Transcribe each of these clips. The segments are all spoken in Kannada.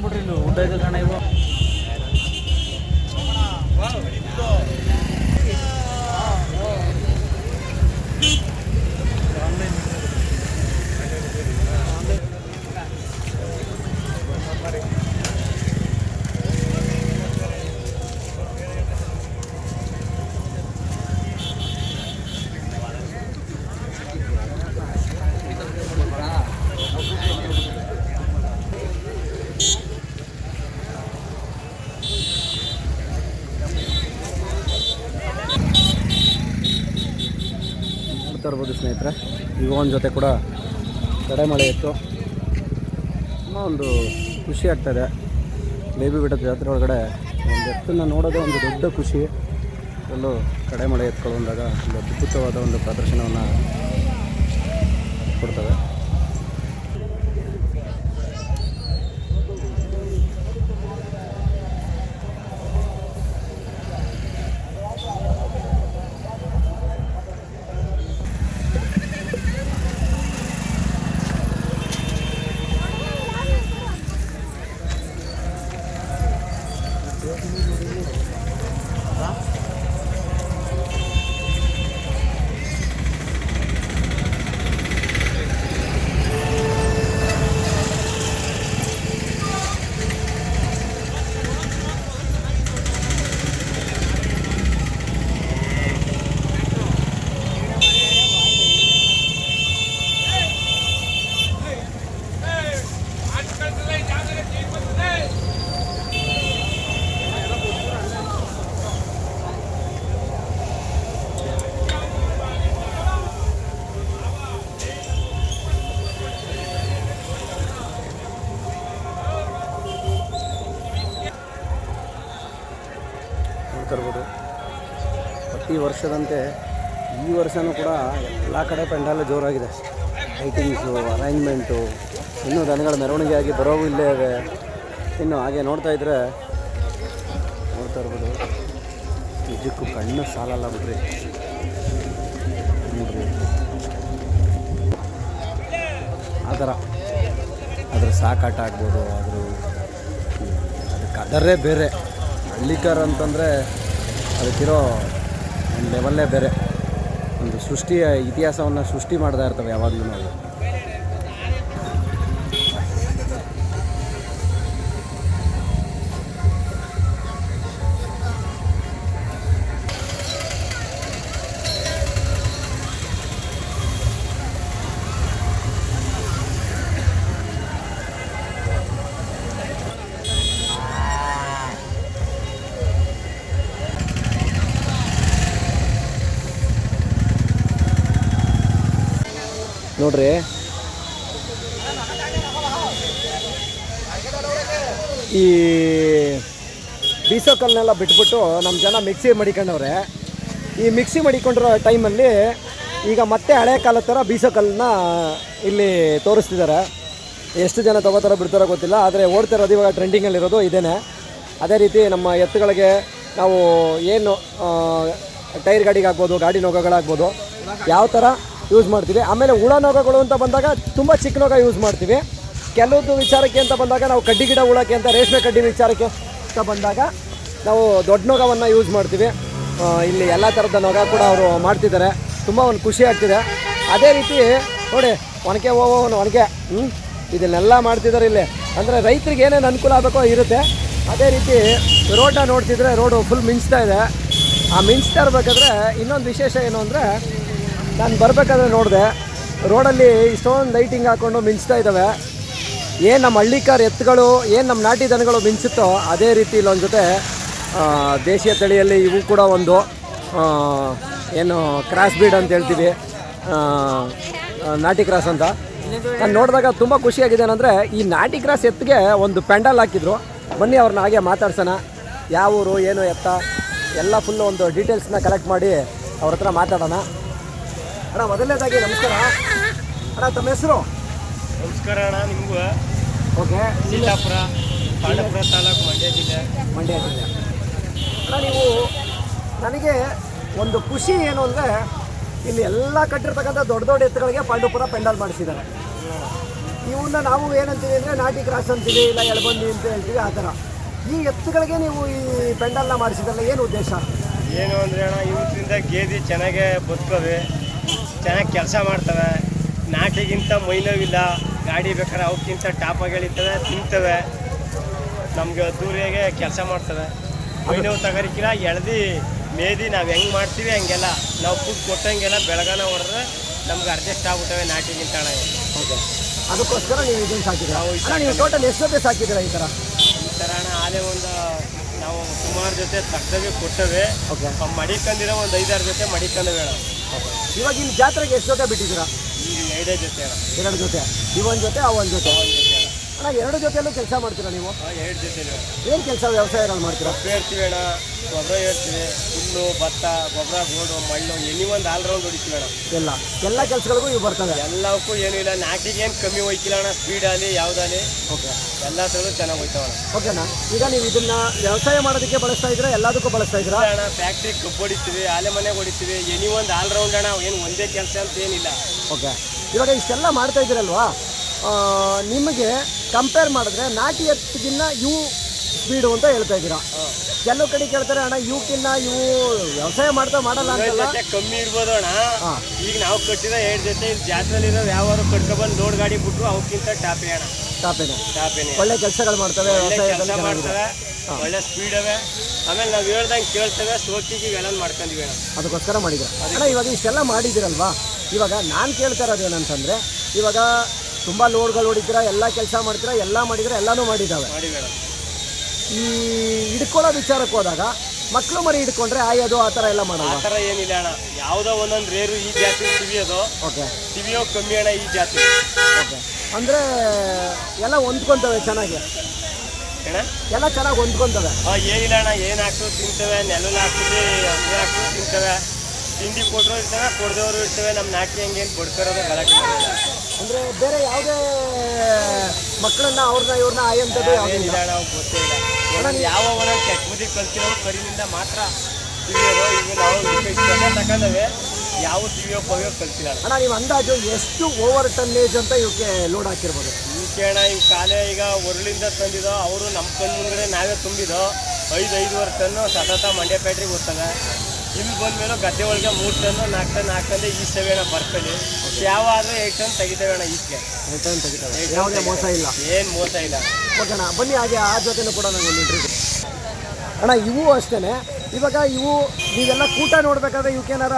ಆ ಇಲ್ಲಿ ಊಟ ಇದು ಕಣ ಇವು? ನೋಡ್ತಾ ಇರ್ಬೋದು ಸ್ನೇಹಿತರೆ. ಯುವನ ಜೊತೆ ಕೂಡ ಕಡೆ ಮಳೆ ಇತ್ತು. ತುಂಬ ಒಂದು ಖುಷಿ ಆಗ್ತಾಯಿದೆ ಬೇಬಿ ಬೆಟ್ಟದ ಜಾತ್ರೆ ಒಳಗಡೆ ಒಂದು ಎತ್ತನ್ನು ನೋಡೋದೇ ಒಂದು ದೊಡ್ಡ ಖುಷಿ. ಒಂದು ಕಡೆ ಮಳೆ ಬಂದಾಗ ಒಂದು ಅದ್ಭುತವಾದ ಒಂದು ಪ್ರದರ್ಶನವನ್ನು ಕೊಡ್ತವೆ ವರ್ಷದಂತೆ ಈ ವರ್ಷವೂ ಕೂಡ ಎಲ್ಲ ಕಡೆ ಪೆಂಡಾಲು ಜೋರಾಗಿದೆ. ಲೈಟಿಂಗ್ಸು, ಅರೇಂಜ್ಮೆಂಟು, ಇನ್ನೂ ದನಗಳ ಮೆರವಣಿಗೆಯಾಗಿ ಬರೋವು ಇಲ್ಲೇ ಇದೆ. ಇನ್ನು ಹಾಗೆ ನೋಡ್ತಾ ಇದ್ದರೆ ನೋಡ್ತಾ ಇರ್ಬೋದು. ನಿಜಕ್ಕೂ ಕಣ್ಣು ಸಾಲಲ್ಲ ಬಿಡ್ರಿ. ನೋಡ್ರಿ. ಆ ಥರ. ಅದ್ರ ಸಾಕಾಟ ಆಗ್ಬೋದು ಅದ್ರ ಅದಕ್ಕೆ ಅದರೇ ಬೇರೆ. ಹಳ್ಳಿಕಾರ ಅಂತಂದರೆ ಅದಕ್ಕಿರೋ ಒಂದು ಲೆವೆಲ್ಲೇ ಬೇರೆ. ಒಂದು ಸೃಷ್ಟಿಯ ಇತಿಹಾಸವನ್ನು ಸೃಷ್ಟಿ ಮಾಡ್ತಾ ಇರ್ತವೆ ಯಾವಾಗಲೂ ನಾವು. ನೋಡ್ರಿ. ಈ ಬೀಸೋ ಕಲ್ಲನ್ನೆಲ್ಲ ಬಿಟ್ಬಿಟ್ಟು ನಮ್ಮ ಜನ ಮಿಕ್ಸಿ ಮಡಿಕೊಂಡವ್ರೆ. ಈ ಮಿಕ್ಸಿ ಮಡಿಕೊಂಡಿರೋ ಟೈಮಲ್ಲಿ ಈಗ ಮತ್ತೆ ಹಳೆ ಕಾಲದ ಥರ ಬೀಸೋ ಕಲ್ಲನ್ನ ಇಲ್ಲಿ ತೋರಿಸ್ತಿದ್ದಾರೆ ಎಷ್ಟು ಜನ ತಗೋತಾರೋ ಬಿಡ್ತಾರೋ ಗೊತ್ತಿಲ್ಲ, ಆದರೆ ಓಡ್ತಿರೋದು ಇವಾಗ ಟ್ರೆಂಡಿಂಗಲ್ಲಿರೋದು ಇದೇನೆ. ಅದೇ ರೀತಿ ನಮ್ಮ ಎತ್ತುಗಳಿಗೆ ನಾವು ಏನು ಟೈರ್ ಗಾಡಿಗಾಗ್ಬೋದು ಗಾಡಿ ನೊಗಗಳಾಗ್ಬೋದು ಯಾವ ಥರ ಯೂಸ್ ಮಾಡ್ತೀವಿ. ಆಮೇಲೆ ಹುಳ ನೊಗಗಳು ಅಂತ ಬಂದಾಗ ತುಂಬ ಚಿಕ್ಕ ನೊಗ ಯೂಸ್ ಮಾಡ್ತೀವಿ. ಕೆಲವೊಂದು ವಿಚಾರಕ್ಕೆ ಅಂತ ಬಂದಾಗ ನಾವು ಕಡ್ಡಿ ಗಿಡ ಉಳಕ್ಕೆ ಅಂತ ರೇಷ್ಮೆ ಕಡ್ಡಿ ವಿಚಾರಕ್ಕೆ ಅಂತ ಬಂದಾಗ ನಾವು ದೊಡ್ಡ ನೊಗವನ್ನು ಯೂಸ್ ಮಾಡ್ತೀವಿ. ಇಲ್ಲಿ ಎಲ್ಲ ಥರದ ನೊಗ ಕೂಡ ಅವರು ಮಾಡ್ತಿದ್ದಾರೆ. ತುಂಬ ಒಂದು ಖುಷಿ ಆಗ್ತಿದೆ. ಅದೇ ರೀತಿ ನೋಡಿ ಒಣಕೆ ಓ ಒಣಕೆ ಹ್ಞೂ ಇದನ್ನೆಲ್ಲ ಮಾಡ್ತಿದ್ದಾರೆ ಇಲ್ಲಿ. ಅಂದರೆ ರೈತರಿಗೆ ಏನೇನು ಅನುಕೂಲ ಆಗಬೇಕೋ ಇರುತ್ತೆ. ಅದೇ ರೀತಿ ರೋಡನ್ನ ನೋಡ್ತಿದ್ರೆ ರೋಡು ಫುಲ್ ಮಿಂಚ್ತಾ ಇದೆ. ಆ ಮಿಂಚ್ತಾ ಇರಬೇಕಾದ್ರೆ ಇನ್ನೊಂದು ವಿಶೇಷ ಏನು ಅಂದರೆ ನಾನು ಬರಬೇಕಾದ್ರೆ ನೋಡಿದೆ. ರೋಡಲ್ಲಿ ಇಷ್ಟೊಂದು ಲೈಟಿಂಗ್ ಹಾಕ್ಕೊಂಡು ಮಿಂಚ್ತಾ ಇದ್ದಾವೆ ಏನು ನಮ್ಮ ಹಳ್ಳಿಕಾರ್ ಎತ್ತುಗಳು ಏನು ನಮ್ಮ ನಾಟಿ ದನಗಳು ಮಿಂಚುತ್ತೋ ಅದೇ ರೀತಿ ಇಲ್ಲೊಂದು ಜೊತೆ ದೇಶೀಯ ತಳಿಯಲ್ಲಿ ಇವು ಕೂಡ ಒಂದು ಏನು ಕ್ರಾಸ್ ಬೀಡ್ ಅಂತ ಹೇಳ್ತೀವಿ. ನಾಟಿ ಕ್ರಾಸ್ ಅಂತ. ನಾನು ನೋಡಿದಾಗ ತುಂಬ ಖುಷಿಯಾಗಿದೆ ಏನಂದರೆ, ಈ ನಾಟಿ ಕ್ರಾಸ್ ಎತ್ತಿಗೆ ಒಂದು ಪೆಂಡಲ್ ಹಾಕಿದ್ರು. ಬನ್ನಿ ಅವ್ರನ್ನ ಹಾಗೆ ಮಾತಾಡ್ಸೋಣ. ಯಾವ ಊರು, ಏನು ಎತ್ತ, ಎಲ್ಲ ಫುಲ್ಲು ಒಂದು ಡೀಟೇಲ್ಸ್ನ ಕಲೆಕ್ಟ್ ಮಾಡಿ ಅವ್ರ ಹತ್ರ ಮಾತಾಡೋಣ. ಅಣ್ಣ ಮೊದಲನೇದಾಗಿ ನಮಸ್ಕಾರ. ಅಣ್ಣ ತಮ್ಮ ಹೆಸರು? ನಮಸ್ಕಾರ ಅಣ್ಣ ನಿಮಗೂ? ಓಕೆ. ಸೀತಾಪುರ ಪಾಂಡಪುರ ತಾಲೂಕು ಮಂಡ್ಯ ಜಿಲ್ಲೆ. ಮಂಡ್ಯ ಜಿಲ್ಲೆ. ಅಣ್ಣ ನೀವು ನನಗೆ ಒಂದು ಖುಷಿ ಏನು ಅಂದರೆ ಇಲ್ಲಿ ಎಲ್ಲ ಕಟ್ಟಿರ್ತಕ್ಕಂಥ ದೊಡ್ಡ ದೊಡ್ಡ ಎತ್ತುಗಳಿಗೆ ಪಾಂಡುಪುರ ಪೆಂಡಲ್ ಮಾಡಿಸಿದ್ದಾರೆ. ಇವನ್ನ ನಾವು ಏನಂತೀವಿ ಅಂದರೆ ನಾಟಿ ಕ್ರಾಸ್ ಅಂತೀವಿ ಇಲ್ಲ ಎಳಬಂದಿ ಅಂತ ಹೇಳ್ತೀವಿ ಆ ಥರ. ಈ ಎತ್ತುಗಳಿಗೆ ನೀವು ಈ ಪೆಂಡಲ್ನ ಮಾಡಿಸಿದ್ರಲ್ಲ ಏನು ಉದ್ದೇಶ? ಏನು ಅಂದರೆ ಅಣ್ಣ ಇವತ್ತಿಂದ ಗೇದಿ ಚೆನ್ನಾಗೇ ಬದುಕವೆ. ಚೆನ್ನಾಗಿ ಕೆಲಸ ಮಾಡ್ತವೆ ನಾಟಿಗಿಂತ ಮೈನೋವಿಲ್ಲ ಗಾಡಿ ಬೇಕಾದ್ರೆ ಅವಕ್ಕಿಂತ ಟಾಪಾಗಿ ಎಳಿತವೆ ತಿಂತವೆ ನಮಗೆ ದೂರಿಗೆ ಕೆಲಸ ಮಾಡ್ತವೆ. ಮೈನವು ತಗೋರಿಕಿಲ್ಲ ಎಳ್ದು ಮೇದಿ ನಾವು ಹೆಂಗೆ ಮಾಡ್ತೀವಿ ಹಂಗೆಲ್ಲ ನಾವು ಫುಡ್ ಕೊಟ್ಟಂಗೆಲ್ಲ ಬೆಳಗಾನ ಹೊಡೆದ್ರೆ ನಮ್ಗೆ ಅಡ್ಜಸ್ಟ್ ಆಗ್ಬಿಟ್ಟವೆ ನಾಟಿಗಿಂತ ಓಕೆ ಅದಕ್ಕೋಸ್ಕರ ನೀವು ಇದನ್ನು ಸಾಕಿದ್ರೆ ನಾವು ಈ ಅಣ್ಣ ನೀವು ಟೋಟಲ್ ಎಷ್ಟು ಜೊತೆ ಸಾಕಿದ್ದೀರಾ ಈ ಥರ ಈ ಥರ ಅಣ್ಣ ಆಲೆ ಒಂದು ನಾವು ಸುಮಾರು ಜೊತೆ ತಕ್ಕದಾಗೆ ಕೊಟ್ಟವೆ. ಓಕೆ. ಅವ್ ಒಂದು ಐದಾರು ಜೊತೆ ಮಡಿಕೊಂಡವೆ ಅಣ್ಣ. ಇವಾಗ ಇಲ್ಲಿ ಜಾತ್ರೆಗೆ ಎಷ್ಟು ಜೊತೆ ಬಿಟ್ಟಿದ್ದೀರಾ ಎರಡೇ ಜೊತೆ ಎರಡು ಜೊತೆ. ಇವೊಂದು ಜೊತೆ ಅವೊಂದು ಒಂದು ಜೊತೆ. ಅಣ್ಣ ಎರಡು ಜೊತೆಯಲ್ಲೂ ಕೆಲಸ ಮಾಡ್ತೀರಾ ನೀವು? ಎರಡು ಜೊತೆ ಏನು ಕೆಲಸ ವ್ಯವಸಾಯ ಮಾಡ್ತೀರಾ? ಏರ್ತೀವಿ ಅಣ್ಣ ಗೊಬ್ಬರ ಏರ್ತೀವಿ. ಹುಲ್ಲು ಭತ್ತ ಗೊಬ್ಬರ ಗೋಡು ಮಣ್ಣು ಎನಿ ಒಂದು ಆಲ್ ರೌಂಡ್ ಹೊಡಿತೀವಿ ಅಣ್ಣ. ಎಲ್ಲ. ಎಲ್ಲ ಕೆಲಸಗಳಿಗೂ ಇವು ಬರ್ತದೆ ಎಲ್ಲವಕ್ಕೂ ಏನೂ ಇಲ್ಲ. ನಾಟಿಗೆ ಏನು ಕಮ್ಮಿ ಹೋಯ್ತಿಲ್ಲ ಅಣ್ಣ. ಆಗಲಿ ಯಾವ್ದಾಗಲಿ ಓಕೆ. ಎಲ್ಲ ಥರದ್ದು ಚೆನ್ನಾಗಿ ಹೋಯ್ತಾವ ಅಣ್ಣ. ಓಕೆನಾ ಈಗ ನೀವು ಇದನ್ನ ವ್ಯವಸಾಯ ಮಾಡೋದಕ್ಕೆ ಬಳಸ್ತಾ ಇದ್ದೀರಾ ಎಲ್ಲದಕ್ಕೂ ಬಳಸ್ತಾ ಇದ್ದೀರಾ? ಅಣ್ಣ ಫ್ಯಾಕ್ಟ್ರಿ ಕಬ್ಬು ಹೊಡಿತೀವಿ ಆಲೆ ಮನೆಗೆ ಹೊಡಿತೀವಿ ಎನಿ ಒಂದು ಆಲ್ ರೌಂಡ್ ಅಣ್ಣ. ಏನು ಒಂದೇ ಕೆಲಸ ಅಂತ ಏನಿಲ್ಲ. ಓಕೆ. ಇವಾಗ ಇಷ್ಟೆಲ್ಲ ಮಾಡ್ತಾ ಇದ್ದೀರಲ್ವಾ? ನಿಮಗೆ ಕಂಪೇರ್ ಮಾಡಿದ್ರೆ ನಾಟಿ ಎತ್ತಿಗಿನ್ನ ಇವು ಸ್ಪೀಡು ಅಂತ ಹೇಳ್ತಾ ಇದ್ದೀರಾ. ಕೆಲವು ಕಡೆ ಕೇಳ್ತಾರೆ ಅಣ್ಣ ಇವಕ್ಕಿನ್ನ ಇವು ವ್ಯವಸಾಯ ಮಾಡ್ತಾ ಮಾಡಲ್ಲ ಇದ್ರ ಅಂತಲ್ಲ. ಜೊತೆ ಕಮ್ಮಿ ಇರ್ಬೋದು ಅಣ್ಣ. ಹಾ. ಈಗ ನಾವು ಕಟ್ಟಿದ ಎರಡು ಜೊತೆ ಇಲ್ಲಿ ಜಾತ್ರೆಲಿರೋ ಯಾವಾರು ಕಟ್ಕೊಬಂದು ಲೋಡ್ ಗಾಡಿ ಬಿಟ್ಟು ಅವಕ್ಕಿಂತ ಟಾಪೇ ಅಣ್ಣ. ಟಾಪೇನೆ ಟಾಪೇನೆ ಒಳ್ಳೆ ಕೆಲಸಗಳು ಮಾಡ್ತವೆ ಒಳ್ಳೆ ಕೆಲಸ ವ್ಯವಸಾಯದಲ್ಲಿ ಮಾಡ್ತವೆ ಒಳ್ಳೆ ಸ್ಪೀಡ್ ಅವೆ. ಆಮೇಲೆ ನಾವು ಹೇಳ್ದಂಗೆ ಕೇಳ್ತೇವೆ ಸೋಕಿಗೆ ಇವೆಲ್ಲ ಮಾಡ್ಕೊಂಡಿವಿ ಅಣ್ಣ. ಅದಕ್ಕೋಸ್ಕರ ಮಾಡಿದ್ರು. ಅಣ್ಣ ಇವಾಗ ಇಷ್ಟೆಲ್ಲ ಮಾಡಿದ್ದೀರಲ್ವಾ? ಇವಾಗ ನಾನು ಕೇಳ್ತಾ ಇರೋದು ಏನಂತಂದರೆ ಇವಾಗ ತುಂಬ ಲೋಡ್ಗಳು ಹೊಡಿತೀರಾ ಎಲ್ಲ ಕೆಲಸ ಮಾಡ್ತೀರಾ ಎಲ್ಲ ಮಾಡಿದ್ರೆ ಎಲ್ಲನೂ ಮಾಡಿದ್ದಾವೆ. ಈ ಹಿಡ್ಕೊಳ್ಳೋ ವಿಚಾರಕ್ಕೆ ಹೋದಾಗ ಮಕ್ಕಳು ಮರಿ ಹಿಡ್ಕೊಂಡ್ರೆ ಆಯೋದು ಆ ಥರ ಎಲ್ಲ ಆ ತರ ಥರ ಏನಿಲ್ಲ ಅಣ್ಣ. ಯಾವುದೋ ಒಂದೊಂದು ರೇರು ಈ ಜಾತಿ ತಿವಿಯೋದು ಓಕೆ. ತಿವಿಯೋ ಕಮ್ಮಿ ಅಣ್ಣ ಈ ಜಾತಿ. ಓಕೆ. ಅಂದರೆ ಎಲ್ಲ ಹೊಂದ್ಕೊಂತವೆ ಚೆನ್ನಾಗಿ? ಅಣ್ಣ ಎಲ್ಲ ಚೆನ್ನಾಗಿ ಹೊಂದ್ಕೊಂತವೆ? ಆ, ಏನಿಲ್ಲ ಅಣ್ಣ. ಏನು ಹಾಕ್ತೀವಿ ತಿಂತವೆ ನೆಲಲ್ಲಿ ಹಾಕ್ತೀವಿ ಹಾಕ್ತೀವಿ ಹಾಕ್ತು ತಿಂತವೆ. ತಿಂಡಿ ಕೊಟ್ಟರು ಇರ್ತವೆ ಕೊಡ್ದವರು ಇರ್ತವೆ. ನಮ್ಮ ನಾಟಿ ಹಂಗೇನು ಕೊಡ್ತಾರೋದು ಗಲಾಟೆ ಮಾಡಿಲ್ಲ ಅಂದರೆ ಬೇರೆ ಯಾವುದೇ ಮಕ್ಕಳನ್ನ ಅವ್ರನ್ನ ಇವ್ರನ್ನ ಆಯಂಥದ್ದು ಯಾವುದಿಲ್ಲ ಅಣ್ಣ ಅವ್ಕೆ ಗೊತ್ತೇ ಇಲ್ಲ. ಒಂದೊಂದು ಯಾವ ಬುದ್ಧಿ ಕಲ್ತಿರೋ ಕರಿನಿಂದ ಮಾತ್ರ ತಿವಿಯೋದು ಈಗ ನಾವು ತಗೊಂಡವೆ ಯಾವ ಟಿವಿಯೋ ಪವಿಯೋ ಕಲ್ತಿಲ್ಲ. ಅಣ್ಣ ನೀವು ಅಂದಾಜು ಎಷ್ಟು ಓವರ್ ಟನ್ನೇಜ್ ಅಂತ ಇವಕ್ಕೆ ಲೋಡ್ ಹಾಕಿರ್ಬೋದು? ಈಕೆ ಅಣ್ಣ ಈ ಕಾಲೇ ಈಗ ಒರಳಿಂದ ತಂದಿದ್ದೋ ಅವರು ನಮ್ಮ ಕಣ್ಣು ಮುಂದೆ ನಾವೇ ತುಂಬಿದೋ ಐದು ಐದುವರೆ ಟನ್ನು ಸತತ ಮಂಡ್ಯ ಪ್ಯಾಟ್ರಿಗೆ ಹೋಗ್ತವೆ ಇಲ್ಲಿ ಬಂದ್ಮೇಲೆ ಗದ್ದೆ ಒಳಗೆ ಮೂರು ಟನ್ನು ನಾಲ್ಕು ಟನ್ ಹಾಕಂದ್ರೆ ಸೇವೆ ಅಣ್ಣ ಬರ್ತದೆ ಯಾವ ಆದ್ರೆ ಏಟ್ ಟನ್ ತೆಗಿತೇವೆ ಅಣ್ಣ ಈಸ್ಗೆ ರಿಟರ್ನ್ ತೆಗಿತವೆ. ಯಾವುದೇ ಮೋಸ ಇಲ್ಲ. ಏನು ಮೋಸ ಇಲ್ಲ. ಓಕೆ ಅಣ್ಣ ಬನ್ನಿ ಹಾಗೆ ಆ ಜೊತೆನೂ ಕೂಡ ನಾನು ಒಂದು ಇಂಟ್ರಿ ಅಣ್ಣ ಇವು ಅಷ್ಟೇ ಇವಾಗ ಇವು ನೀವೆಲ್ಲ ಕೂಟ ನೋಡ್ಬೇಕಾದ್ರೆ ಇವಕ್ಕೇನಾರ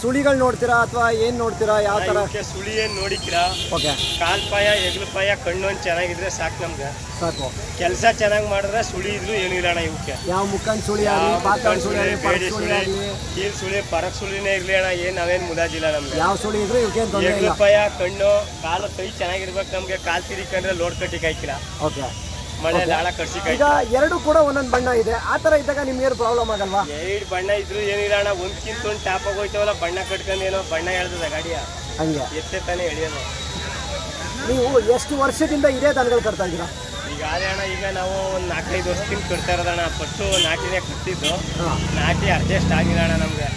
ಸುಳಿಗಳು ನೋಡ್ತೀರಾ ಅಥವಾ ಏನು ನೋಡ್ತೀರಾ? ಯಾವ ತರ? ಇವಕ್ಕೆ ಸುಳಿ ಏನು ನೋಡಿಕ್ರಾ? ಓಕೆ. ಕಾಲ್ ಪಾಯ ಹೆಗ್ಲು ಪಾಯ ಕಣ್ಣು ಒಂದು ಚೆನ್ನಾಗಿದ್ರೆ ಸಾಕು ನಮ್ಗೆ. ಸಾಕು. ಕೆಲಸ ಚೆನ್ನಾಗಿ ಮಾಡಿದ್ರೆ ಸುಳಿ ಇದ್ರು ಏನು ಇಲ್ಲ ಅಣ್ಣ ಇವಕ್ಕೆ ಯಾವ ಮುಖಂಡ್ ಸುಳಿ ಆಗಲಿ ಸುಳಿ ಆಗಲಿ ಪರಕ್ ಬೇಡಿ ಸುಳಿ ಸುಳಿ ಆಗಲಿ. ಕೀಲ್ ಸುಳಿ ಪರಕ್ ಸುಳಿನೇ ಇರ್ಲಿ ಅಣ್ಣ ಏನು ನಾವೇನ್ ಮುದಾಜಿಲ್ಲ ನಮ್ಗೆ. ಯಾವ ಸುಳಿ ಇದ್ರು ಇವಕ್ಕೇನು ತೊಂದರೆ ಹೆಗ್ಲು ಇಲ್ಲ. ಪಾಯ ಕಣ್ಣು ಕಾಲು ಕೈ ಚೆನ್ನಾಗಿರ್ಬೇಕು ನಮ್ಗೆ ಕಾಲ್ ತಿರಿಕಂದ್ರೆ ಲೋಡ್ ಕಟ್ಟಿ ಕಾಯ್ಕಿಲ್ಲ ಓಕೆ. ಈಗ ಎರಡು ಕೂಡ ಒಂದೊಂದು ಬಣ್ಣ ಇದೆ. ಆ ತರ ಇದ್ದಾಗ ನಿಮ್ಗೇನು ಪ್ರಾಬ್ಲಮ್ ಆಗಲ್ವಾ? ಎರಡು ಬಣ್ಣ ಇದ್ರು ಏನಿಲ್ಲ ಅಣ್ಣ. ಒಂದ್ಕಿಂತ ಒಂದು ಟ್ಯಾಪ್ ಆಗೋಯ್ತವಲ್ಲ ಬಣ್ಣ ಕಟ್ಕೊಂಡು ಏನೋ ಬಣ್ಣ ಎಳ್ದದ ಗಾಡಿಯ. ಹಂಗೆ. ಎತ್ತೆ ತಾನೇ ಎಳಿಯೋದು. ನೀವು ಎಷ್ಟು ವರ್ಷದಿಂದ ಇದೇ ದನಗಳು ಕಟ್ತಾ ಇದ್ದೀರಾ? ಈಗ ಅದೇ ಅಣ್ಣ ಈಗ ನಾವು ಒಂದು ನಾಲ್ಕೈದು ವರ್ಷದಿಂದ ಕಟ್ತಾ ಇರೋದಣ್ಣ. ಫಸ್ಟು ನಾಟಿನೇ ಕಟ್ಟಿದ್ದು. ಹಾಂ. ನಾಟಿ ಅಡ್ಜಸ್ಟ್ ಆಗಿಲ್ಲ ಅಣ್ಣ ನಮಗೆ.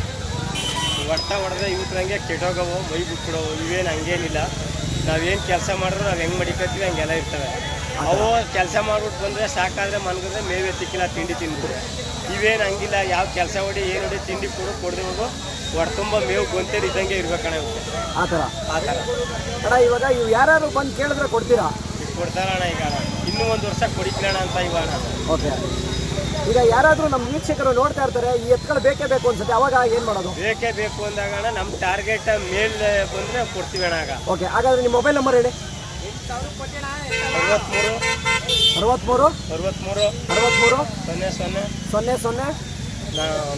ಹೊಡ್ತಾ ಹೊಡೆದ್ರೆ ಇವತ್ತಂಗೆ ಕೆಟ್ಟೋಗವು ಮೈ ಬಿಟ್ಬಿಡೋವು. ಇವೇನು ಹಂಗೇನಿಲ್ಲ. ನಾವೇನು ಕೆಲಸ ಮಾಡಿದ್ರು ನಾವು ಹೆಂಗೆ ಮಡಿಕತ್ತೀವಿ ಹಂಗೆಲ್ಲ ಇರ್ತವೆ. ಅವು ಕೆಲಸ ಮಾಡ್ಬಿಟ್ಟು ಬಂದರೆ ಸಾಕಾದರೆ ಮನ್ಗಿದ್ರೆ ಮೇವೆ ತಿಕ್ಕಿಲ್ಲ ತಿಂಡಿ ತಿಂದ್ಬಿಡು. ಇವೇನು ಹಂಗಿಲ್ಲ ಯಾವ ಕೆಲಸ ಹೊಡಿ ಏನು ಹೊಡಿ ತಿಂಡಿ ಕೊಡು ಕೊಡದೆ ಹೋಗು. ಹೊಡ್ತುಂಬ ಮೇವು ಗೊಂತೇಲಿ ಇದ್ದಂಗೆ ಇರ್ಬೇಕಣ್ಣ ಇವಕ್ಕೆ ಆ ಥರ? ಆ ಥರ. ಅಣ್ಣ ಇವಾಗ ಇವು ಯಾರು ಬಂದು ಕೇಳಿದ್ರೆ ಕೊಡ್ತೀರಾ? ಕೊಡ್ತಾರಣ್ಣ ಈಗ. ಇನ್ನೂ ಒಂದು ವರ್ಷ ಕೊಡಿಕ್ಲಣ ಅಂತ ಇವಾಗ. ಓಕೆ. ಈಗ ಯಾರಾದರೂ ನಮ್ಮ ವೀಕ್ಷಕರು ನೋಡ್ತಾ ಇರ್ತಾರೆ ಈ ಎತ್ಗಳು ಬೇಕೇ ಬೇಕು ಅನ್ಸುತ್ತೆ ಅವಾಗ ಏನು ಮಾಡೋದು? ಬೇಕೇ ಬೇಕು ಅಂದಾಗ ನಮ್ಮ ಟಾರ್ಗೆಟ್ ಮೇಲೆ ಬಂದರೆ ಕೊಡ್ತೀವಿ ಅಣ್ಣ ಆಗ ಓಕೆ ಹಾಗಾದ್ರೆ ನಿಮ್ಮ ಮೊಬೈಲ್ ನಂಬರ್ ಹೇಳಿ. ಅರವತ್ತ್ಮೂರು ಅರವತ್ತ್ಮೂರು ಅರವತ್ತ್ಮೂರು ಅರವತ್ತ್ಮೂರು ಸೊನ್ನೆ ಸೊನ್ನೆ. ಸೊನ್ನೆ ಸೊನ್ನೆ.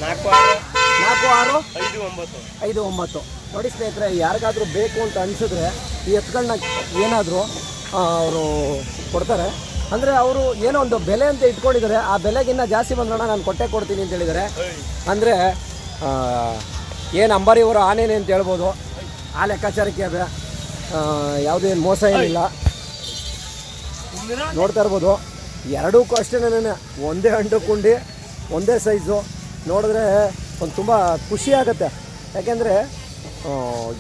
ನಾಲ್ಕು ಆರು. ನಾಲ್ಕು ಆರು? ಐದು ಒಂಬತ್ತು. ಐದು ಒಂಬತ್ತು. ನೋಡಿ ಸ್ನೇಹಿತರೆ ಯಾರಿಗಾದರೂ ಬೇಕು ಅಂತ ಅನಿಸಿದ್ರೆ ಈ ಎತ್ತುಗಳನ್ನ ಏನಾದರೂ ಅವರು ಕೊಡ್ತಾರೆ. ಅಂದರೆ ಅವರು ಏನೋ ಒಂದು ಬೆಲೆ ಅಂತ ಇಟ್ಕೊಂಡಿದ್ದಾರೆ. ಆ ಬೆಲೆಗಿನ್ನ ಜಾಸ್ತಿ ಬಂದ್ರಣ ನಾನು ಕೊಟ್ಟೆ ಕೊಡ್ತೀನಿ ಅಂತ ಹೇಳಿದ್ದಾರೆ. ಅಂದರೆ ಏನು ಅಂಬಾರಿ ಅವರು ಆನೇನೆ ಅಂತ ಹೇಳ್ಬೋದು. ಆ ಲೆಕ್ಕಾಚಾರಕ್ಕೆ ಅದೇ. ಯಾವುದೇ ಮೋಸ ಏನಿಲ್ಲ. ನೋಡ್ತಾ ಇರ್ಬೋದು. ಎರಡಕ್ಕೂ ಅಷ್ಟೇನೆ ಒಂದೇ ಹಂಡು ಕುಂಡಿ, ಒಂದೇ ಸೈಜು ನೋಡಿದ್ರೆ ಒಂದು ತುಂಬ ಖುಷಿ ಆಗುತ್ತೆ. ಯಾಕೆಂದರೆ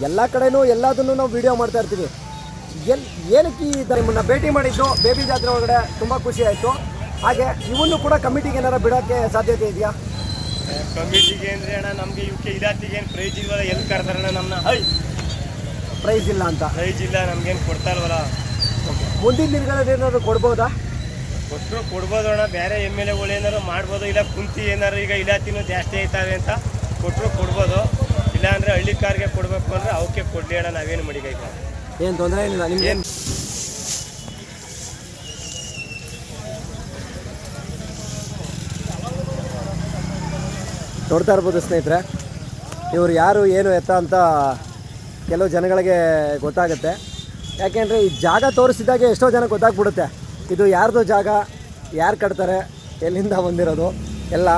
ಎಲ್ಲ ಕಡೆನೂ ಎಲ್ಲದನ್ನು ನಾವು ವಿಡಿಯೋ ಮಾಡ್ತಾ ಇರ್ತೀವಿ. ಎಲ್, ಏನಕ್ಕೆ ನಿಮ್ಮನ್ನ ಭೇಟಿ ಮಾಡಿದ್ದು? ಬೇಬಿ ಜಾತ್ರೆ ಒಳಗಡೆ ತುಂಬ ಖುಷಿ ಆಯಿತು. ಹಾಗೆ ಇವನ್ನು ಕೂಡ ಕಮಿಟಿಗೆ ಏನಾರ ಬಿಡೋಕ್ಕೆ ಸಾಧ್ಯತೆ ಇದೆಯಾ? ಕಮಿಟಿಗೆ ಅಂದರೆ ಅಣ್ಣ, ನಮಗೆ ಇವಕ್ಕೆ ಇಲಾಖೆಗೆ ಏನು ಪ್ರೈಜ್ ಇಲ್ವಲ್ಲ ಎಲ್ಲಿ ಕರ್ತಾರಣ್ಣ ನಮ್ಮನ್ನ ಹೈ! ಪ್ರೈಸ್ ಇಲ್ಲ ಅಂತ. ಪ್ರೈಸ್ ಇಲ್ಲ ನಮ್ಗೇನು ಕೊಡ್ತಾ ಇಲ್ವಲ್ಲ? ಮುಂದಿನ ದಿನಗಳಲ್ಲಿ ಏನಾದ್ರು ಕೊಡ್ಬೋದಾ? ಕೊಟ್ಟರು ಕೊಡ್ಬೋದು ಅಣ್ಣ. ಬೇರೆ ಎಂ ಎಲ್ ಎಗಳು ಏನಾದ್ರು ಮಾಡ್ಬೋದು ಇಲ್ಲ ಕುಂತಿ ಏನಾರು ಈಗ ಇಲಾತಿನೂ ಜಾಸ್ತಿ ಆಯ್ತಾವೆ ಅಂತ ಕೊಟ್ಟರು ಕೊಡ್ಬೋದು. ಇಲ್ಲ ಅಂದ್ರೆ ಹಳ್ಳಿ ಕಾರ್ಗೆ ಕೊಡಬೇಕು ಅಂದ್ರೆ ಅವಕ್ಕೆ ಕೊಡಲಿ ಅಣ್ಣ ನಾವೇನು ಮಡಿಗೈಕ ಏನು ತೊಂದರೆ ಏನಿಲ್ಲ ನಿಮ್ಗೆ? ಏನು? ನೋಡ್ತಾ ಇರ್ಬೋದು ಸ್ನೇಹಿತರೆ ಇವರು ಯಾರು ಏನು ಎತ್ತ ಅಂತ ಕೆಲವು ಜನಗಳಿಗೆ ಗೊತ್ತಾಗುತ್ತೆ. ಯಾಕೆಂದರೆ ಈ ಜಾಗ ತೋರಿಸಿದಾಗೆ ಎಷ್ಟೋ ಜನ ಗೊತ್ತಾಗ್ಬಿಡುತ್ತೆ. ಇದು ಯಾರ್ದು ಜಾಗ ಯಾರು ಕಟ್ತಾರೆ ಎಲ್ಲಿಂದ ಬಂದಿರೋದು ಎಲ್ಲ.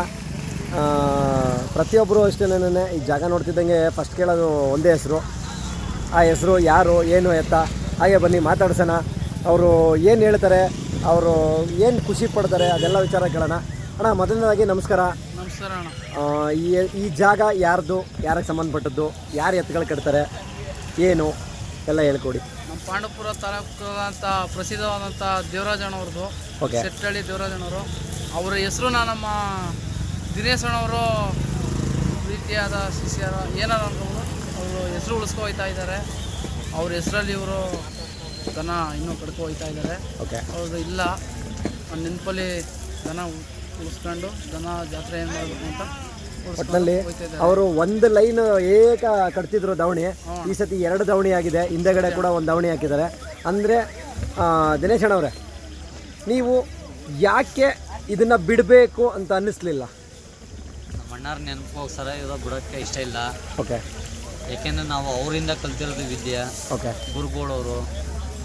ಪ್ರತಿಯೊಬ್ಬರು ಅಷ್ಟೇನೇ ಈ ಜಾಗ ನೋಡ್ತಿದ್ದಂಗೆ ಫಸ್ಟ್ ಕೇಳೋದು ಒಂದೇ ಹೆಸರು. ಆ ಹೆಸರು ಯಾರು ಏನು ಎತ್ತ ಹಾಗೆ ಬನ್ನಿ ಮಾತಾಡ್ಸೋಣ. ಅವರು ಏನು ಹೇಳ್ತಾರೆ ಅವರು ಏನು ಖುಷಿ ಪಡ್ತಾರೆ ಅದೆಲ್ಲ ವಿಚಾರ ಕೇಳೋಣ. ಅಣ್ಣ ಮೊದಲನೇದಾಗಿ ನಮಸ್ಕಾರ. ನಮಸ್ಕಾರ ಈ ಈ ಜಾಗ ಯಾರ್ದು ಯಾರಿಗೆ ಸಂಬಂಧಪಟ್ಟದ್ದು ಯಾರು ಎತ್ತುಗಳು ಕಟ್ತಾರೆ ಏನು ಎಲ್ಲ ಹೇಳ್ಕೊಡಿ. ನಮ್ಮ ಪಾಂಡವಪುರ ತಾಲೂಕಾದಂಥ ಪ್ರಸಿದ್ಧವಾದಂಥ ದೇವರಾಜಣ್ಣವ್ರದ್ದು ಓಕೆ. ಸೆಟ್ಟಳ್ಳಿ ದೇವರಾಜಣ್ಣವರು ಅವರ ಹೆಸರು ನಮ್ಮ ದಿನೇಶ್ ಅಣ್ಣವರು ಪ್ರೀತಿಯಾದ ಶಿಷ್ಯರ ಏನಾರ ಅನ್ಕೊಂಡು ಅವರು ಹೆಸರು ಉಳಿಸ್ಕೊ ಹೋಗ್ತಾ ಇದ್ದಾರೆ. ಅವ್ರ ಹೆಸರಲ್ಲಿ ಇವರು ದನ ಇನ್ನೂ ಕಡ್ಕೊ ಹೋಗ್ತಾ ಇದ್ದಾರೆ. ಓಕೆ. ಅವ್ರದ್ದು ಇಲ್ಲ. ನೆನಪಲ್ಲಿ ದನ ಉಳಿಸ್ಕೊಂಡು ದನ ಜಾತ್ರೆ ಏನು ಮಾಡಬೇಕು ಅಂತ ಒಟ್ಟಿನಲ್ಲಿ ಅವರು ಒಂದು ಲೈನ್ ಏಕ ಕಟ್ತಿದ್ರು ದಾವಣಿ. ಈ ಸತಿ ಎರಡು ದಾವಣಿ ಆಗಿದೆ. ಹಿಂದೆಗಡೆ ಕೂಡ ಒಂದು ದಾವಣಿ ಹಾಕಿದ್ದಾರೆ. ಅಂದರೆ ದಿನೇಶ್ ಅಣ್ಣವ್ರೆ ನೀವು ಯಾಕೆ ಇದನ್ನ ಬಿಡಬೇಕು ಅಂತ ಅನ್ನಿಸ್ಲಿಲ್ಲ? ನಮ್ಮಣ್ಣರ ನೆನಪು ಸರ ಇರೋ ಬಿಡೋಕ್ಕೆ ಇಷ್ಟ ಇಲ್ಲ. ಓಕೆ ಯಾಕೆಂದ್ರೆ ನಾವು ಅವರಿಂದ ಕಲ್ತಿರೋದು ವಿದ್ಯೆ. ಓಕೆ ಗುರುಗಳವರು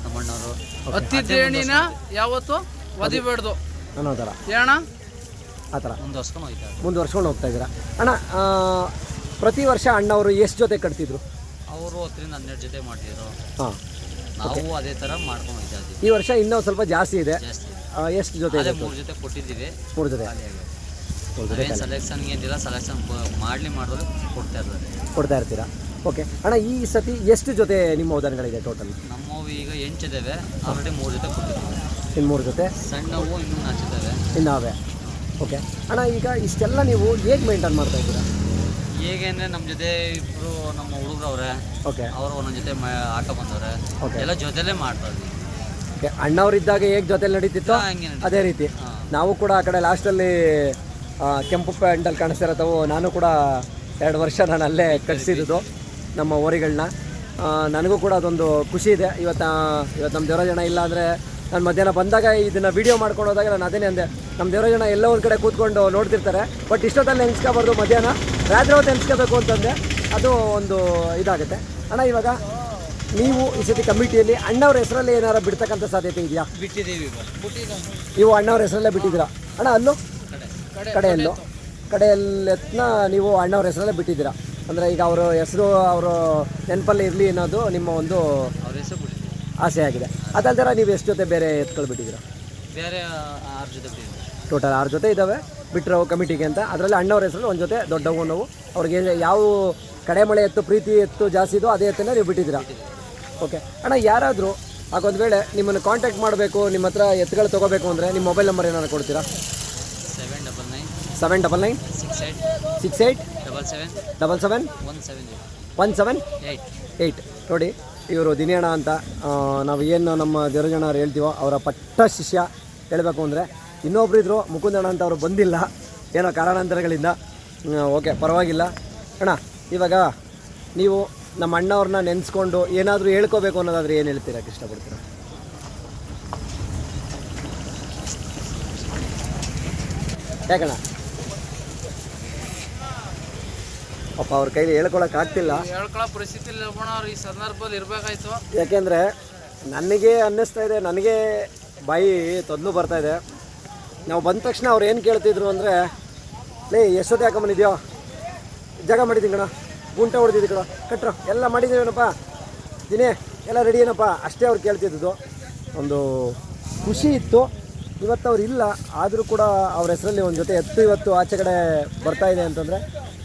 ನಮ್ಮ ಅಣ್ಣವರು. ಹತ್ತಿ ದೇಣಿನ ಯಾವತ್ತು? ಒದಿಬೇಡ್ದು ಅನ್ನೋ ಥರ ಏಣ ಆ ಥರ. ಮುಂದುವರ್ಸ್ಕೊಂಡು ಹೋಗ್ತಾರೆ ಮುಂದುವರ್ಸ್ಕೊಂಡು ಹೋಗ್ತಾ ಇದ್ದೀರಾ. ಅಣ್ಣ ಪ್ರತಿ ವರ್ಷ ಅಣ್ಣವರು ಎಷ್ಟು ಜೊತೆ ಕಟ್ತಿದ್ರು? ಅವರು ಹತ್ತರಿಂದ ಹನ್ನೆರಡು ಜೊತೆ ಮಾಡ್ತಿದ್ರು. ಹಾಂ ನಾವು ಅದೇ ಥರ ಮಾಡ್ಕೊಂಡು ಹೋಗ್ತಾ ಇದ್ದೀವಿ. ಈ ವರ್ಷ ಇನ್ನೂ ಸ್ವಲ್ಪ ಜಾಸ್ತಿ ಇದೆ. ಜಾಸ್ತಿ ಆ, ಎಷ್ಟು ಜೊತೆ ಅದೇ ಇದೆ ಮೂರು ಜೊತೆ ಕೊಟ್ಟಿದ್ದೀವಿ. ಮೂರು ಜೊತೆ. ಮೂರು ಜೊತೆ ನಾವೇನು ಸೆಲೆಕ್ಷನ್ಗೆ ಏನಿಲ್ಲ ಸೆಲೆಕ್ಷನ್ ಮಾಡಲಿ ಮಾಡೋದು ಕೊಡ್ತಾ ಇರ್ತಾರೆ ಕೊಡ್ತಾ ಇರ್ತೀರಾ? ಓಕೆ. ಅಣ್ಣ ಈ ಸತಿ ಎಷ್ಟು ಜೊತೆ ನಿಮ್ಮ ಉದಾಹರಣೆಗಳಿದೆ ಟೋಟಲ್ ನಮ್ಮವು ಈಗ ಎಂಟು ಇದ್ದಾವೆ ಆಲ್ರೆಡಿ ಮೂರು ಜೊತೆ ಕೊಟ್ಟಿದ್ದೀವಿ. ಇನ್ನು ಮೂರು ಜೊತೆ? ಸಣ್ಣವು ಇನ್ನೂ ನಾಚಿದ್ದಾವೆ ಇನ್ನಾವೆ ಓಕೆ ಅಣ್ಣ ಈಗ ಇಷ್ಟೆಲ್ಲ ನೀವು ಹೇಗೆ ಮೇಂಟೈನ್ ಮಾಡ್ತಾ ಇದ್ದೀರಾ? ಹೇಗೆ ಅಂದರೆ ನಮ್ಮ ಜೊತೆ ಇಬ್ಬರು ನಮ್ಮ ಹುಡುಗರವ್ರೆ ಅವರೇ ಓಕೆ ಅವರು ಒಂದೊಂದು ಜೊತೆ ಆಟ ಆಟೋ ಬಂದವ್ರೆ ಓಕೆ ಎಲ್ಲ ಜೊತೆಲೇ ಮಾಡ್ತಾ ಇದ್ವಿ. ಓಕೆ ಅಣ್ಣವರಿದ್ದಾಗ ಹೇಗೆ ಜೊತೆಲಿ ನಡೀತಿತ್ತೋ? ಹಂಗೆ ನಡೀತದೆ. ಅದೇ ರೀತಿ. ಹಾ. ನಾವು ಕೂಡ ಆ ಕಡೆ ಲಾಸ್ಟಲ್ಲಿ ಕೆಂಪು ಪ್ಯಾಂಟಲ್ಲಿ ಕಾಣಿಸ್ತಿರತ್ತವು ನಾನು ಕೂಡ ಎರಡು ವರ್ಷ ನಾನು ಅಲ್ಲೇ ಕಟ್ಸಿದ್ದು ನಮ್ಮ ಓರಿಗಳನ್ನ ನನಗೂ ಕೂಡ ಅದೊಂದು ಖುಷಿ ಇದೆ. ಇವತ್ತು ಇವತ್ತು ನಮ್ಮ ದೇವರಾಜಣ್ಣ ಇಲ್ಲ ಅಂದರೆ ನಾನು ಮಧ್ಯಾಹ್ನ ಬಂದಾಗ ಇದನ್ನು ವೀಡಿಯೋ ಮಾಡ್ಕೊಂಡು ಹೋದಾಗ ನಾನು ಅದೇನೇ ಅಂದೆ. ನಮ್ಮ ದೇವರ ಜನ ಎಲ್ಲ ಒಂದು ಕಡೆ ಕೂತ್ಕೊಂಡು ನೋಡ್ತಿರ್ತಾರೆ. ಬಟ್ ಇಷ್ಟೊತ್ತಲ್ಲಿ ನೆನೆಸ್ಕೋಬಾರ್ದು ಮಧ್ಯಾಹ್ನ. ರಾತ್ರಿ ಹೊತ್ತು ನೆನೆಸ್ಕೋಬೇಕು ಅಂತಂದರೆ ಅದು ಒಂದು ಇದಾಗುತ್ತೆ. ಅಣ್ಣ ಇವಾಗ ನೀವು ಈ ಸತಿ ಕಮಿಟಿಯಲ್ಲಿ ಅಣ್ಣವ್ರ ಹೆಸರಲ್ಲೇ ಏನಾರು ಬಿಡ್ತಕ್ಕಂಥ ಸಾಧ್ಯತೆ ಇದೆಯಾ? ಬಿಟ್ಟಿದ್ದೀವಿ ನೀವು ಅಣ್ಣವ್ರ ಹೆಸರಲ್ಲೇ ಬಿಟ್ಟಿದ್ದೀರಾ? ಅಣ್ಣ ಅಲ್ಲೂ? ಕಡೆಯಲ್ಲೂ? ಕಡೆಯಲ್ಲೆತ್ನ ನೀವು ಅಣ್ಣವ್ರ ಹೆಸರಲ್ಲೇ ಬಿಟ್ಟಿದ್ದೀರಾ? ಅಂದರೆ ಈಗ ಅವರ ಹೆಸರು ಅವರು ನೆನಪಲ್ಲಿ ಇರಲಿ ಅನ್ನೋದು ನಿಮ್ಮ ಒಂದು ಅವ್ರ ಹೆಸರು ಬಿಟ್ಟಿದ್ದೀವಿ. ಆಸೆ ಆಗಿದೆ ಅದಲ್ದರ ನೀವು ಎಷ್ಟು ಜೊತೆ ಬೇರೆ ಎತ್ಗಳು ಬಿಟ್ಟಿದ್ದೀರಾ? ಬೇರೆ ಆರು ಜೊತೆ ಟೋಟಲ್ ಆರು ಜೊತೆ ಇದ್ದಾವೆ ಬಿಟ್ಟರೆ ಕಮಿಟಿಗೆ ಅಂತ. ಅದರಲ್ಲಿ ಅಣ್ಣವ್ರ ಹೆಸರು ಒಂದು ಜೊತೆ ದೊಡ್ಡವು ನಾವು ಅವ್ರಿಗೆ ಯಾವ ಕಡೆ ಮಳೆ ಎತ್ತು ಪ್ರೀತಿ ಎತ್ತು ಜಾಸ್ತಿ ಇದೋ ಅದೇ ಎತ್ತನ್ನ ನೀವು ಬಿಟ್ಟಿದ್ದೀರಾ? ಓಕೆ ಅಣ್ಣ ಯಾರಾದರೂ ಹಾಗೊಂದು ವೇಳೆ ನಿಮ್ಮನ್ನು ಕಾಂಟ್ಯಾಕ್ಟ್ ಮಾಡಬೇಕು ನಿಮ್ಮ ಹತ್ರ ಎತ್ತುಗಳು ತೊಗೋಬೇಕು ಅಂದರೆ ನಿಮ್ಮ ಮೊಬೈಲ್ ನಂಬರ್ ಏನಾದ್ರು ಕೊಡ್ತೀರಾ? Seven double nine seven double nine six eight six eight double seven double seven one seven one seven eight eight ನೋಡಿ. ಇವರು ದಿನೇಣ ಅಂತ ನಾವು ಏನು ನಮ್ಮ ದೇವರಜಣ ಅವ್ರು ಹೇಳ್ತೀವೋ ಅವರ ಪಟ್ಟ ಶಿಷ್ಯ ಹೇಳಬೇಕು ಅಂದರೆ ಇನ್ನೊಬ್ರು ಇದ್ರು ಮುಕುಂದಣ್ಣ ಅಂತ ಅವರು ಬಂದಿಲ್ಲ, ಏನೋ ಕಾರಣಾಂತರಗಳಿಂದ. ಓಕೆ, ಪರವಾಗಿಲ್ಲ. ಅಣ್ಣ, ಇವಾಗ ನೀವು ನಮ್ಮ ಅಣ್ಣವ್ರನ್ನ ನೆನೆಸ್ಕೊಂಡು ಏನಾದರೂ ಹೇಳ್ಕೋಬೇಕು ಅನ್ನೋದಾದ್ರೆ ಏನು ಹೇಳ್ತೀರಾ, ಇಷ್ಟಪಡ್ತೀರಾ? ಯಾಕಣ್ಣ? ಪಾಪ ಅವ್ರ ಕೈಲಿ ಹೇಳ್ಕೊಳಕ್ ಆಗ್ತಿಲ್ಲ. ಹೇಳ್ಕೊಳ್ಳೋ ಪರಿಸ್ಥಿತಿ ಅವ್ರು ಈ ಸಂದರ್ಭದಲ್ಲಿ ಇರಬೇಕಾಯ್ತು. ಯಾಕೆಂದರೆ ನನಗೆ ಅನ್ನಿಸ್ತಾ ಇದೆ ನನಗೆ ಬಾಯಿ ತೊಂದು ಬರ್ತಾ ಇದೆ. ನಾವು ಬಂದ ತಕ್ಷಣ ಅವ್ರು ಏನು ಕೇಳ್ತಿದ್ರು ಅಂದರೆ ಲೇ ಎಷ್ಟೊತ್ತೆ ಬಂದಿದ್ಯೋ ಜಾಗ ಮಾಡಿದ್ದೀನಿ ಕಣ ಗುಂಟ ಹೊಡೆದಿದ್ದು ಕಣ ಕಟ್ರು ಎಲ್ಲ ಮಾಡಿದ್ದೀವೇನಪ್ಪ? ದಿನೇ ಎಲ್ಲ ರೆಡಿ ಏನಪ್ಪ? ಅಷ್ಟೇ ಅವ್ರು ಕೇಳ್ತಿದ್ದು ಒಂದು ಖುಷಿ ಇತ್ತು ಇವತ್ತು ಅವ್ರು ಇಲ್ಲ ಆದರೂ ಕೂಡ ಅವ್ರ ಹೆಸರಲ್ಲಿ ಒಂದು ಜೊತೆ ಎತ್ತು ಇವತ್ತು ಆಚೆ ಕಡೆ ಬರ್ತಾ ಇದೆ ಅಂತಂದರೆ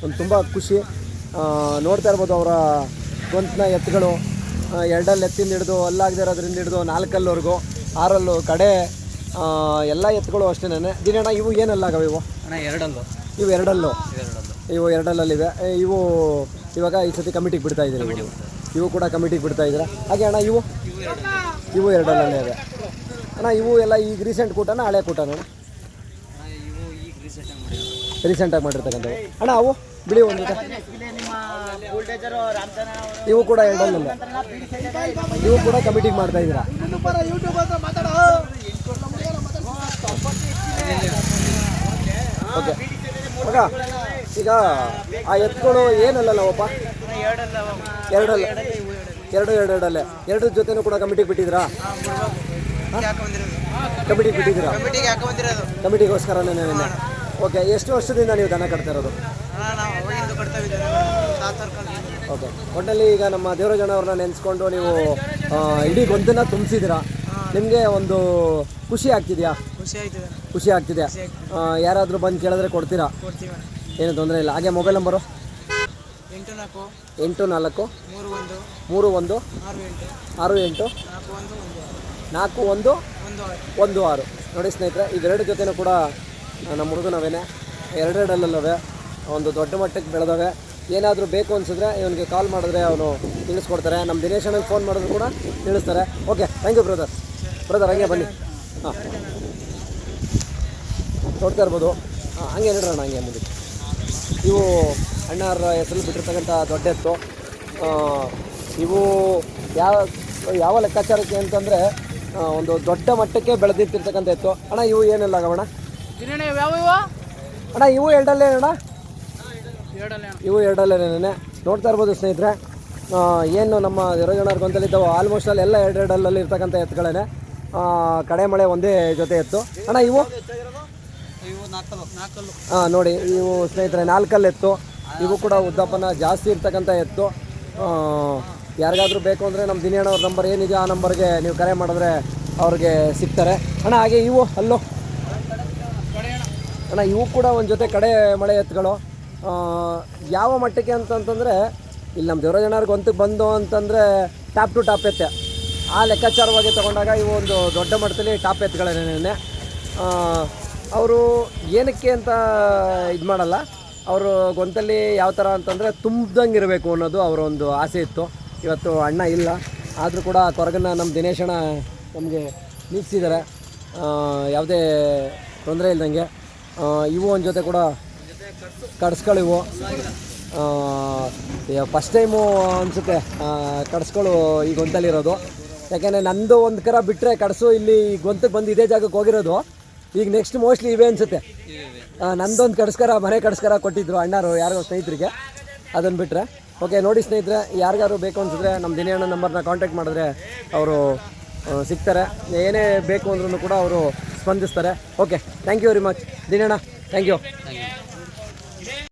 ಒಂದು ತುಂಬ ಖುಷಿ. ನೋಡ್ತಾ ಇರ್ಬೋದು ಅವರ ಗೊಂತನ ಎತ್ತುಗಳು. ಎರಡಲ್ಲಿ ಎತ್ತಿಂದ ಹಿಡಿದು ಅಲ್ಲಾಗದೇ ಇರೋದ್ರಿಂದ ಹಿಡಿದು ನಾಲ್ಕಲ್ಲವರೆಗೂ ಆರಲ್ಲು ಕಡೆ ಎಲ್ಲ ಎತ್ತುಗಳು ಅಷ್ಟೇನೆ ದಿನಣ್ಣ ಇವು ಏನಲ್ಲಾಗವೆ ಇವು? ಎರಡಲ್ಲೂ ಎರಡಲ್ಲು. ಇವು ಎರಡಲ್ಲೂ. ಇವು ಎರಡಲ್ಲಲ್ಲಿವೆ ಇವು ಇವಾಗ ಈ ಸತಿ ಕಮಿಟಿಗೆ ಬಿಡ್ತಾ ಇದ್ದೀರಿ ಇವು. ಇವು ಕೂಡ ಕಮಿಟಿಗೆ ಬಿಡ್ತಾ ಇದ್ದೀರಾ? ಹಾಗೆ ಅಣ್ಣ ಇವು? ಇವು ಎರಡಲ್ಲೇ. ಇದೆ ಅಣ್ಣ ಇವು ಎಲ್ಲ ಈಗ ರೀಸೆಂಟ್ ಕೂಟನ ಹಳೆ ಕೂಟನ ಅಣ್ಣ ಇವು ಈಗ ರೀಸೆಂಟಾಗಿ ಮಾಡಿ ರೀಸೆಂಟಾಗಿ ಮಾಡಿರ್ತಕ್ಕಂಥವು ಅಣ್ಣ ಅವು ಬಿಳಿ ಒಂದು. ಇವು ಕೂಡ ಎರಡು ಇವು ಕೂಡ ಕಮಿಟಿಗೆ ಮಾಡ್ತಾ ಇದ್ದೀರಾ? ಓಕೆ. ಮಗ ಈಗ ಆ ಎತ್ಕೊಂಡು ಏನಲ್ಲ ನಾವಪ್ಪ ಎರಡಲ್ಲ. ಎರಡು ಎರಡು ಎರಡಲ್ಲೇ. ಎರಡು ಜೊತೆನೂ ಕೂಡ ಕಮಿಟಿಗೆ ಬಿಟ್ಟಿದ್ದೀರಾ? ಕಮಿಟಿಗೆ ಬಿಟ್ಟಿದ್ದೀರಾ? ಕಮಿಟಿಗೋಸ್ಕರನೇ ಓಕೆ ಎಷ್ಟು ವರ್ಷದಿಂದ ನೀವು ದನ ಕಟ್ತಾ ಇರೋದು? ಓಕೆ ಒಟ್ಟಲ್ಲಿ ಈಗ ನಮ್ಮ ದೇವರಾಜಣ್ಣ ಅವ್ರನ್ನ ನೆನೆಸ್ಕೊಂಡು ನೀವು ಇಡೀ ಗೊಂದನ್ನ ತುಂಬಿಸಿದ್ದೀರಾ? ನಿಮಗೆ ಒಂದು ಖುಷಿ ಆಗ್ತಿದೆಯಾ? ಖುಷಿ ಆಗ್ತಿದೆ. ಯಾರಾದರೂ ಬಂದು ಕೇಳಿದ್ರೆ ಕೊಡ್ತೀರಾ? ಏನು ತೊಂದರೆ ಇಲ್ಲ. ಹಾಗೆ ಮೊಬೈಲ್ ನಂಬರು? ಎಂಟು ನಾಲ್ಕು ಎಂಟು ನಾಲ್ಕು ಮೂರು ಒಂದು ಮೂರು ಒಂದು ಆರು ಎಂಟು ನಾಲ್ಕು ಒಂದು ಒಂದು ಆರು. ನೋಡಿ ಸ್ನೇಹಿತರೆ ಇವೆರಡು ಜೊತೆನೂ ಕೂಡ ನಮ್ಮ ಹುಡುಗನವೇನೆ ಎರಡೆರಡಲ್ಲವೆ ಒಂದು ದೊಡ್ಡ ಮಟ್ಟಕ್ಕೆ ಬೆಳೆದವೆ. ಏನಾದರೂ ಬೇಕು ಅನಿಸಿದ್ರೆ ಇವನಿಗೆ ಕಾಲ್ ಮಾಡಿದ್ರೆ ಅವನು ತಿಳಿಸ್ಕೊಡ್ತಾರೆ. ನಮ್ಮ ದಿನೇಶ್ ಅಣ್ಣಗೆ ಫೋನ್ ಮಾಡಿದ್ರು ಕೂಡ ತಿಳಿಸ್ತಾರೆ. Okay thank you brother brother ಹಂಗೆ ಬನ್ನಿ. ಹಾಂ. ನೋಡ್ತಾ ಇರ್ಬೋದು. ಹಂಗೆ ನೋಡೋಣ ಹಂಗೆ ಮುಂದೆ ಇವು ಅಣ್ಣಾರ ಹೆಸರು ಬಿಟ್ಟಿರ್ತಕ್ಕಂಥ ದೊಡ್ಡ ಎತ್ತು ಇವು ಯಾವ ಯಾವ ಲೆಕ್ಕಾಚಾರಕ್ಕೆ ಅಂತಂದರೆ ಒಂದು ದೊಡ್ಡ ಮಟ್ಟಕ್ಕೆ ಬೆಳೆದಿಟ್ಟಿರ್ತಕ್ಕಂಥ ಎತ್ತು. ಅಣ್ಣ, ಇವು ಏನೆಲ್ಲ ಆಗವಣ ದಿನಣ್ಣ ಯಾವ ಇವ? ಅಣ್ಣ ಇವು ಎರಡಲ್ಲೇ ಅಣ್ಣ? ಎರಡಲ್ಲೇ ಇವು ಎರಡಲ್ಲೇನೆ ನೋಡ್ತಾ ಇರ್ಬೋದು ಸ್ನೇಹಿತರೆ. ಏನು ನಮ್ಮ ಎರಡಜನರ ಗೊಂತಲಿದ್ದಾವೆ ಆಲ್ಮೋಸ್ಟ್ ಅಲ್ಲಿ ಎಲ್ಲ ಎರಡೆರಡಲ್ಲಿ ಇರ್ತಕ್ಕಂಥ ಎತ್ತುಗಳೇನೆ. ಆ, ಕಡೆ ಮಳೆ ಒಂದೇ ಜೊತೆ ಎತ್ತು. ಅಣ್ಣ ಇವು? ಹಾಂ ನೋಡಿ ಇವು ಸ್ನೇಹಿತರೆ ನಾಲ್ಕಲ್ಲಿ ಎತ್ತು. ಇವು ಕೂಡ ಉದ್ದಪ್ಪನ ಜಾಸ್ತಿ ಇರ್ತಕ್ಕಂಥ ಎತ್ತು. ಯಾರಿಗಾದರೂ ಬೇಕು ಅಂದರೆ ನಮ್ಮ ದಿನೇಣ ಅವ್ರ ನಂಬರ್ ಏನಿದೆಯೋ ಆ ನಂಬರ್ಗೆ ನೀವು ಕರೆ ಮಾಡಿದ್ರೆ ಅವ್ರಿಗೆ ಸಿಗ್ತಾರೆ. ಅಣ್ಣ ಹಾಗೆ ಇವು ಅಲ್ಲೋ? ಅಣ್ಣ ಇವು ಕೂಡ ಒಂದು ಜೊತೆ ಕಡೆ ಮಳೆ ಎತ್ತುಗಳು. ಯಾವ ಮಟ್ಟಕ್ಕೆ ಅಂತಂತಂದರೆ ಇಲ್ಲಿ ನಮ್ಮ ದೇವರಾಜಣ್ಣವ್ರಿಗೆ ಒಂತಕ್ಕೆ ಬಂದು ಅಂತಂದರೆ ಟಾಪ್ ಟು ಟಾಪ್ ಎತ್ತೆ. ಆ ಲೆಕ್ಕಾಚಾರವಾಗಿ ತಗೊಂಡಾಗ ಇವು ಒಂದು ದೊಡ್ಡ ಮಟ್ಟದಲ್ಲಿ ಟಾಪ್ ಎತ್ತುಗಳೇನೆ ಅವರು ಏನಕ್ಕೆ ಅಂತ ಇದು ಮಾಡಲ್ಲ. ಅವರು ಗೊಂತಲ್ಲಿ ಯಾವ ಥರ ಅಂತಂದರೆ ತುಂಬ್ದಂಗೆ ಇರಬೇಕು ಅನ್ನೋದು ಅವರ ಒಂದು ಆಸೆ ಇತ್ತು. ಇವತ್ತು ಅಣ್ಣ ಇಲ್ಲ. ಆದರೂ ಕೂಡ ಕೊರಗನ್ನ ನಮ್ಮ ದಿನೇಶಣ್ಣ ನಮಗೆ ನಿಲ್ಲಿಸಿದ್ದಾರೆ ಯಾವುದೇ ತೊಂದರೆ ಇಲ್ದಂಗೆ. ಆ, ಇವು ಒಂದು ಜೊತೆ ಕೂಡ ಕಡ್ಸ್ಗಳಿವು ಫಸ್ಟ್ ಟೈಮು ಅನಿಸುತ್ತೆ ಕಡ್ಸ್ಗಳು ಈ ಗೊಂತಲ್ಲಿರೋದು. ಯಾಕೆಂದರೆ ನಂದು ಒಂದು ಕರ ಬಿಟ್ಟರೆ ಕಡಸು ಇಲ್ಲಿ ಗೊಂತಕ್ಕೆ ಬಂದು ಇದೇ ಜಾಗಕ್ಕೆ ಹೋಗಿರೋದು. ಈಗ ನೆಕ್ಸ್ಟ್ ಮೋಸ್ಟ್ಲಿ ಇವೇ ಅನಿಸುತ್ತೆ. ನಂದೊಂದು ಕಡ್ಸ್ಕರ ಮನೆ ಕಡ್ಸ್ಕರ ಕೊಟ್ಟಿದ್ರು ಅಣ್ಣಾರು, ಯಾರಿಗೋ ಸ್ನೇಹಿತರಿಗೆ. ಅದನ್ನು ಬಿಟ್ಟರೆ ಓಕೆ ನೋಡಿ ಸ್ನೇಹಿತರೆ ಯಾರಿಗಾರು ಬೇಕು ಅನ್ಸಿದ್ರೆ ನಮ್ಮ ದಿನೇಣ್ಣ ನಂಬರ್ನ ಕಾಂಟ್ಯಾಕ್ಟ್ ಮಾಡಿದ್ರೆ ಅವರು ಸಿಗ್ತಾರೆ. ಏನೇ ಬೇಕು ಅಂದ್ರೂ ಕೂಡ ಅವರು ಸ್ಪಂದಿಸ್ತಾರೆ. Okay thank you very much ದಿನಣ್ಣ thank you